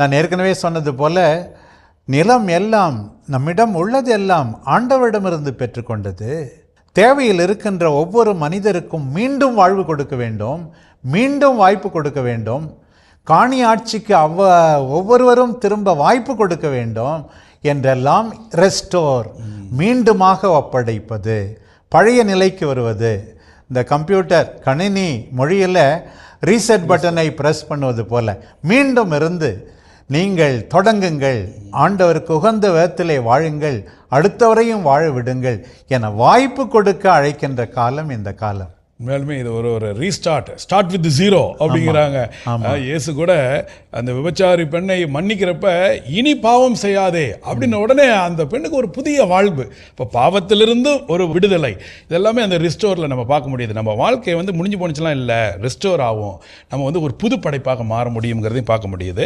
நான் ஏற்கனவே சொன்னது போல நிலம் எல்லாம் நம்மிடம் உள்ளது எல்லாம் ஆண்டவரிடமிருந்து பெற்றுக்கொண்டது. தேவையில் இருக்கின்ற ஒவ்வொரு மனிதருக்கும் மீண்டும் வாழ்வு கொடுக்க வேண்டும் மீண்டும் வாய்ப்பு கொடுக்க வேண்டும். காணி ஆட்சிக்கு அவ்வ ஒவ்வொருவரும் திரும்ப வாய்ப்பு கொடுக்க வேண்டும் என்றெல்லாம் ரெஸ்டோர் மீண்டுமாக ஒப்படைப்பது பழைய நிலைக்கு வருவது. இந்த கம்ப்யூட்டர் கணினி மொழியில் ரீசெட் பட்டனை ப்ரெஸ் பண்ணுவது போல மீண்டும் இருந்து நீங்கள் தொடங்குங்கள். ஆண்டவருக்கு உகந்த விதத்திலே வாழுங்கள். அடுத்தவரையும் வாழ விடுங்கள் என வாய்ப்பு கொடுக்க அழைக்கின்ற காலம் இந்த காலம். உண்மையாலுமே இது ஒரு ஒரு ரீஸ்டார்ட் ஸ்டார்ட் வித் ஜீரோ அப்படிங்கிறாங்க. இயேசு கூட அந்த விபச்சாரி பெண்ணை மன்னிக்கிறப்ப இனி பாவம் செய்யாதே அப்படின்ன உடனே அந்த பெண்ணுக்கு ஒரு புதிய வாழ்வு. இப்போ பாவத்திலிருந்து ஒரு விடுதலை. இதெல்லாமே அந்த ரிஸ்டோரில் நம்ம பார்க்க முடியுது. நம்ம வாழ்க்கை வந்து முடிஞ்சு போணுச்சுலாம் இல்லை ரிஸ்டோர் ஆகும். நம்ம வந்து ஒரு புது படைப்பாக மாற முடியுங்கிறதையும் பார்க்க முடியுது.